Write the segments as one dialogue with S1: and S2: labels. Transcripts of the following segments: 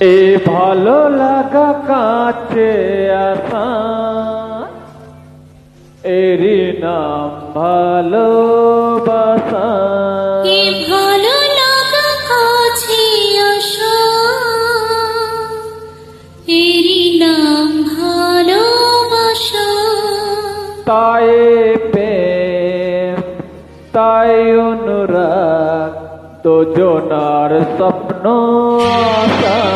S1: এ ভালো লাগা কাছে আসা এরই নাম ভালোবাসা
S2: এ ভালো লাগা কাছে আসা এরই নাম ভালোবাসা
S1: তাই প্রেম তাই অনুরাগ দুজনার স্বপ্ন আশা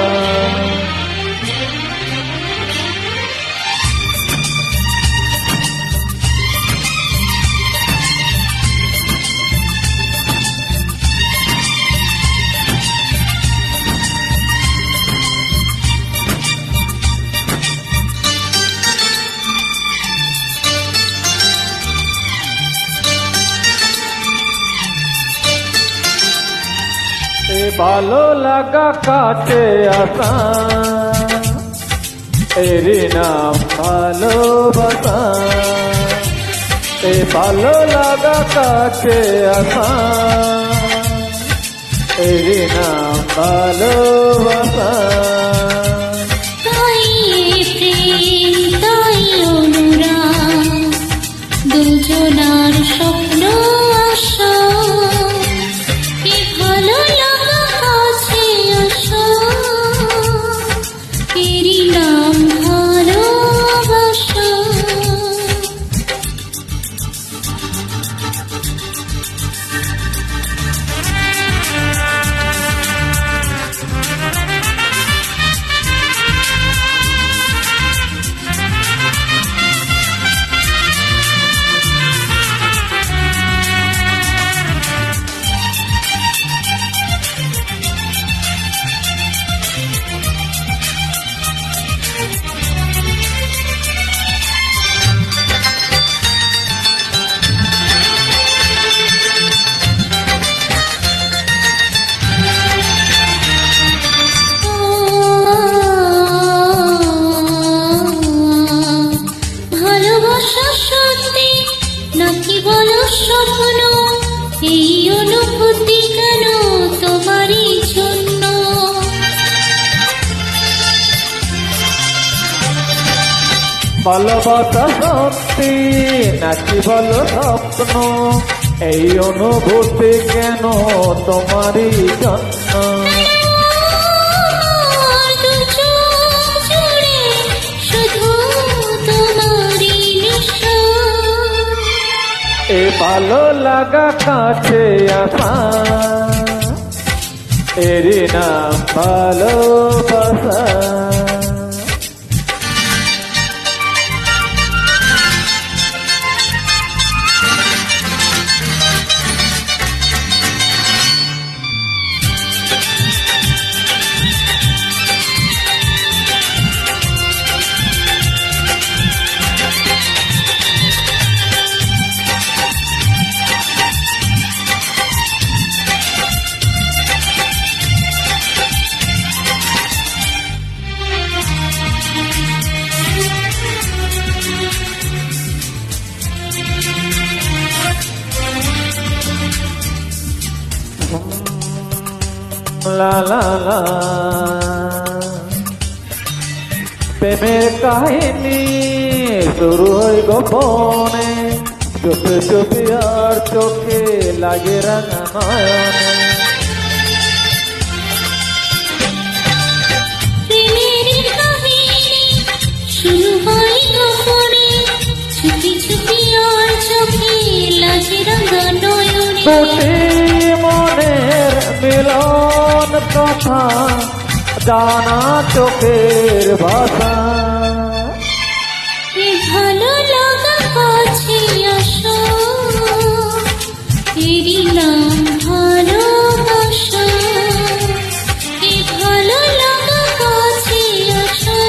S1: ভালো লাগা কাছে আসা এরই নাম ভালোবাসা। এ ভালো লাগা কাছে আসা এরই নাম ভালোবাসা।
S2: ভালোবাসা সত্যি নাকি বলো স্বপ্ন। এই অনুভূতি কেন নেশা
S1: এ ভালো লাগা কাছে আসা, এরই নাম ভালোবাসা। লা লা লা। প্রেমের কাহিনী শুরু হয় গোপনে। চোখে চোখে আর চোখে লাগে রাঙা নয়নে। মনের মিলন। কথা জানা চোখের ভাষা
S2: এ ভালো লাগা কাছে আসো। ভালোবাসা। ভালো লাগা কাছে আসো।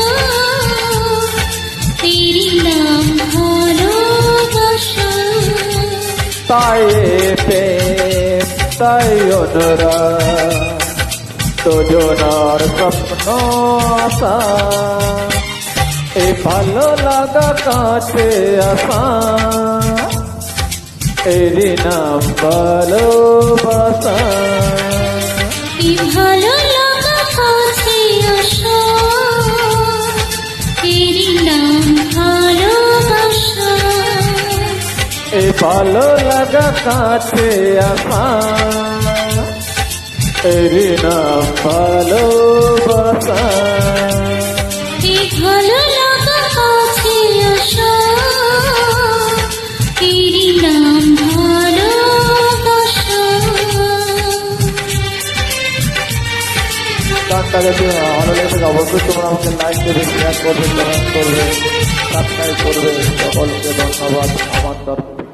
S2: নাম ভালোবাসা।
S1: তাই প্রেম তাই অনুরাগ। দুজনার স্বপ্ন এ ভালো লাগা কাছে আসা। এরি নাম ভালোবাসা।
S2: ভালো লাগা কাছে আসা।
S1: এরি নাম
S2: এ ভালো লাগা কাছে আসা। এরই নাম ভালোবাসা
S1: গানটা যদি লেগে থাকে অবশ্যই তোমরা আমাকে লাইক দেবে শেয়ার করবে কমেন্ট করবে সাবস্ক্রাইব করবে। সকলকে ধন্যবাদ আমার তরফ